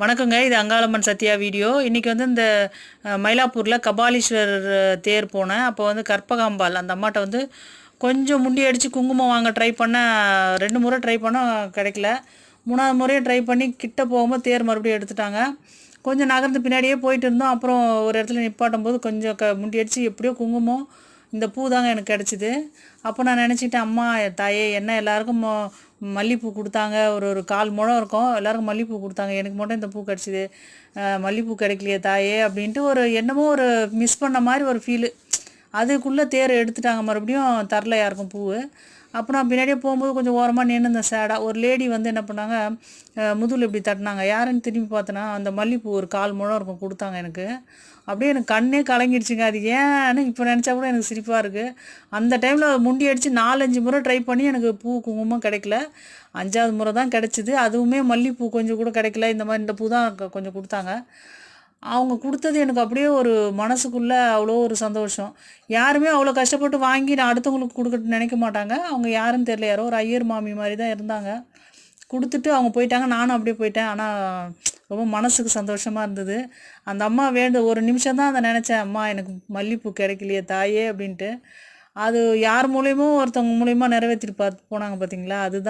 வணக்கங்க இது அங்காளம்மன் சத்யா வீடியோ. இன்றைக்கி வந்து இந்த மயிலாப்பூரில் கபாலீஸ்வரர் தேர் போனேன். அப்போ வந்து கற்பகாம்பாள் அந்த அம்மாட்ட வந்து கொஞ்சம் முண்டி அடித்து குங்குமம் வாங்க ட்ரை பண்ணேன். ரெண்டு முறை ட்ரை பண்ண கிடைக்கல. மூணாவது முறையும் ட்ரை பண்ணி கிட்ட போகும்போது தேர் மறுபடியும் எடுத்துட்டாங்க. கொஞ்சம் நகர்ந்து பின்னாடியே போயிட்டு இருந்தோம். அப்புறம் ஒரு இடத்துல நிப்பாட்டும் போது கொஞ்சம் க முண்டி அடித்து எப்படியோ குங்குமம் இந்த பூ தாங்க எனக்கு கிடச்சிது. அப்போ நான் நினச்சிக்கிட்டேன் அம்மா தாயே என்ன எல்லாருக்கும் மொ- மல்லிப்பூ கொடுத்தாங்க. ஒரு ஒரு கால் முழம் இருக்கும். எல்லாருக்கும் மல்லிப்பூ கொடுத்தாங்க. எனக்கு மட்டும் இந்த பூ கிடச்சிது. மல்லிப்பூ கிடைக்கலையே தாயே அப்படின்ட்டு ஒரு என்னமோ ஒரு மிஸ் பண்ண மாதிரி ஒரு ஃபீலு அதுக்குள்ளே தேர் எடுத்துட்டாங்க. மறுபடியும் தரல யாருக்கும் பூ அப்போ நான் பின்னாடியே போகும்போது கொஞ்சம் ஓரமாக நின்று இந்த சேடாக ஒரு லேடி வந்து என்ன பண்ணாங்க முதுகில் இப்படி தட்டினாங்க. யாருன்னு திரும்பி பார்த்தனா அந்த மல்லிப்பூ ஒரு கால் முழம் இருக்கும் கொடுத்தாங்க எனக்கு. அப்படியே எனக்கு கண்ணே கலங்கிடுச்சுங்க அது ஏன்னு இப்போ நினச்சா கூட எனக்கு சிரிப்பாக இருக்குது அந்த டைமில் முண்டி அடித்து நாலஞ்சு முறை ட்ரை பண்ணி எனக்கு பூ குங்குமம் கிடைக்கல. அஞ்சாவது முறை தான் கிடச்சிது. அதுவுமே மல்லிப்பூ கொஞ்சம் கூட கிடைக்கல. இந்த மாதிரி இந்த பூ தான் கொஞ்சம் கொடுத்தாங்க. அவங்க கொடுத்தது எனக்கு அப்படியே ஒரு மனசுக்குள்ளே அவ்வளோ ஒரு சந்தோஷம். யாருமே அவ்வளோ கஷ்டப்பட்டு வாங்கி நான் அடுத்தவங்களுக்கு கொடுக்கட்டு நினைக்க மாட்டாங்க. அவங்க யாருன்னு தெரியல. யாரோ ஒரு ஐயர் மாமி மாதிரி தான் இருந்தாங்க. கொடுத்துட்டு அவங்க போயிட்டாங்க. நானும் அப்படியே போயிட்டேன். ஆனால் ரொம்ப மனசுக்கு சந்தோஷமாக இருந்தது. அந்த அம்மா வேண்டு ஒரு நிமிஷம் தான் அதை நினச்சேன். அம்மா எனக்கு மல்லிப்பூ கிடைக்கலையே தாயே அப்படின்ட்டு. அது யார் மூலயமோ ஒருத்தவங்க மூலியமாக நிறைவேற்றிட்டு பார்த்து போனாங்க பார்த்தீங்களா அதுதான்